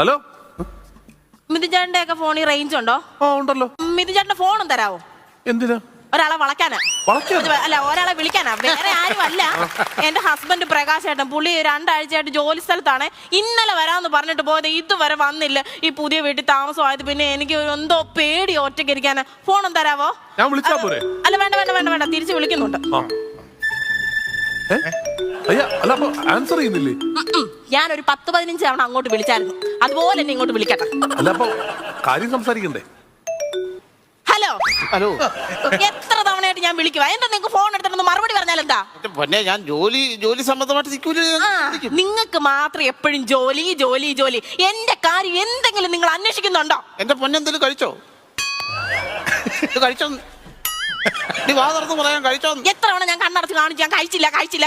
Hello? മിഥുചേട്ടന്റെ ഒക്കെ ഫോണിൽ range ഉണ്ടോ? ആ ഉണ്ടല്ലോ. മിഥുചേട്ടന്റെ ഫോണും തരാവോ? എന്തിനാ? ഒരാളെ വളക്കാനാ? അല്ല ഒരാളെ വിളിക്കാനാ. വേറെ ആരും അല്ല. എന്റെ ഹസ്ബൻഡ് പ്രകാശ് ഏട്ടൻ പുള്ളി രണ്ടാഴ്ചയായിട്ട് ജോലി സ്ഥലത്താണ്. ഇന്നലെ വരാമെന്ന് പറഞ്ഞിട്ട് പോയത് ഇതുവരെ വന്നില്ല. ഈ പുതിയ വീട്ടിൽ താമസമായത് പിന്നെ എനിക്ക് എന്തോ പേടി ഒറ്റയ്ക്ക് ഇരിക്കാനാ. ഫോണും തരാവോ? ഞാൻ വിളിച്ചാ പോരെ? അല്ല വേണ്ട വേണ്ട വേണ്ട വേണ്ട. തിരിച്ചു വിളിക്കുന്നുണ്ട്. ആ? അയ്യ അല്ല അപ്പൊ ആൻസർ ചെയ്യുന്നില്ലേ? ഞാൻ ഒരു ഞാനൊരു പത്ത് പതിനഞ്ച് തവണ അങ്ങോട്ട് വിളിച്ചായിരുന്നു. അതുപോലെ എന്നെ ഇങ്ങോട്ട് വിളിക്കട്ടെ. അല്ല അപ്പൊ കാര്യം സംസാരിക്കണ്ടേ? ഹലോ. ഹലോ. എത്ര തവണയായിട്ട് ഞാൻ വിളിക്കുവാ? എന്താ നിങ്ങൾക്ക് ഫോൺ എടുത്തിട്ടൊന്ന് മറുപടി പറഞ്ഞാൽ എന്താ? പൊന്നെ ഞാൻ ജോലി ജോലി സംബന്ധമായിട്ട് നിൽക്കൂല. നിങ്ങൾക്ക് മാത്രം എപ്പോഴും ജോലി ജോലി ജോലി. എന്റെ കാര്യം എന്തെങ്കിലും നിങ്ങൾ അന്വേഷിക്കുന്നുണ്ടോ? എന്റെ പൊന്നെ എന്തെങ്കിലും കഴിച്ചോ? ഇത് കഴിച്ചോ? നീ വാ തുറന്ന് പറയാൻ കഴിച്ചോ? എത്ര തവണ ഞാൻ കണ്ണടച്ച് കാണിച്ചു ഞാൻ കഴിച്ചില്ല കഴിച്ചില്ല